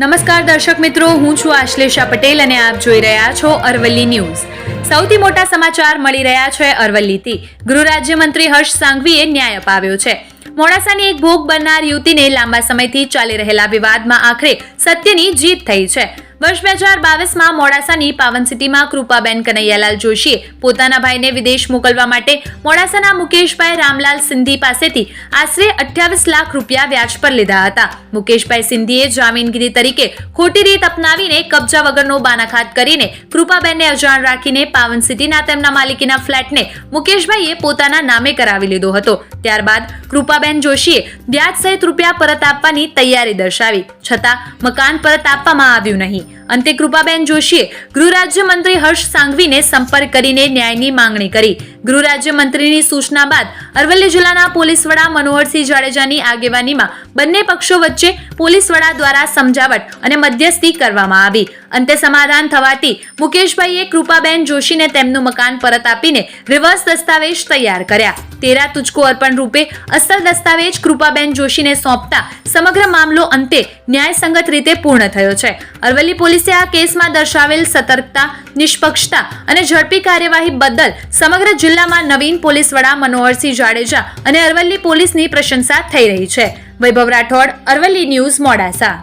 નમસ્કાર દર્શક મિત્રો, હું છું આશ્લેષા પટેલ અને આપ જોઈ રહ્યા છો અરવલ્લી ન્યૂઝ. સૌથી મોટા સમાચાર મળી રહ્યા છે અરવલ્લીથી. ગૃહ રાજ્યમંત્રી હર્ષ સાંઘવીએ ન્યાય અપાવ્યો છે. મોડાસાની એક ભોગ બનનાર યુવતીને લાંબા સમયથી ચાલી રહેલા વિવાદમાં આખરે સત્યની જીત થઈ છે. વર્ષ બે હજાર બાવીસમાં મોડાસાની પાવન સિટીમાં કૃપાબેન કનૈયાલાલ જોશીએ પોતાના ભાઈને વિદેશ મોકલવા માટે મોડાસાના મુકેશભાઈ રામલાલ સિંધી પાસેથી આશરે અઠ્યાવીસ લાખ રૂપિયા વ્યાજ પર લીધા હતા. મુકેશભાઈ સિંધીએ જામીનગીરી તરીકે ખોટી રીત અપનાવીને કબજા વગરનો બાનાખાત કરીને કૃપાબેનને અજાણ રાખીને પાવન સિટીના તેમના માલિકીના ફ્લેટને મુકેશભાઈએ પોતાના નામે કરાવી લીધો હતો. ત્યારબાદ કૃપાબેન જોશીએ વ્યાજ સહિત રૂપિયા પરત આપવાની તૈયારી દર્શાવી. છતાં મકાન પરત આપવામાં આવ્યું નહીં. અંતે કૃપાબેન જોશીએ ગૃહ રાજ્યમંત્રી હર્ષ સાંઘવીને સંપર્ક કરીને ન્યાયની માંગણી કરી. ગૃહ રાજ્યમંત્રીની સૂચના બાદ અરવલ્લી જિલ્લાના પોલીસ વડા મનોહરસિંહ જાડેજાની આગેવાનીમાં બંને પક્ષો વચ્ચે પોલીસ વડા દ્વારા સમજાવટ અને મધ્યસ્થી કરવામાં આવી. અંતે સમાધાન થવાથી મુકેશભાઈએ કૃપાબેન જોશીને તેમનું મકાન પરત આપીને રિવર્સ દસ્તાવેજ તૈયાર કર્યા. તેરા તુચકો અર્પણ રૂપે અસલ દસ્તાવેજ કૃપાબેન જોશીને સોંપતા સમગ્ર મામલો અંતે ન્યાયસંગત રીતે પૂર્ણ થયો છે. અરવલ્લી પોલીસે આ કેસમાં દર્શાવેલ સતર્કતા નિષ્પક્ષતા અને ઝડપી કાર્યવાહી બદલ સમગ્ર જિલ્લામાં નવીન પોલીસ વડા મનોહરસિંહ જાડેજા અને અરવલ્લી પોલીસની પ્રશંસા થઈ રહી છે. વૈભવ રાઠોડ, અરવલ્લી ન્યૂઝ મોડાસા.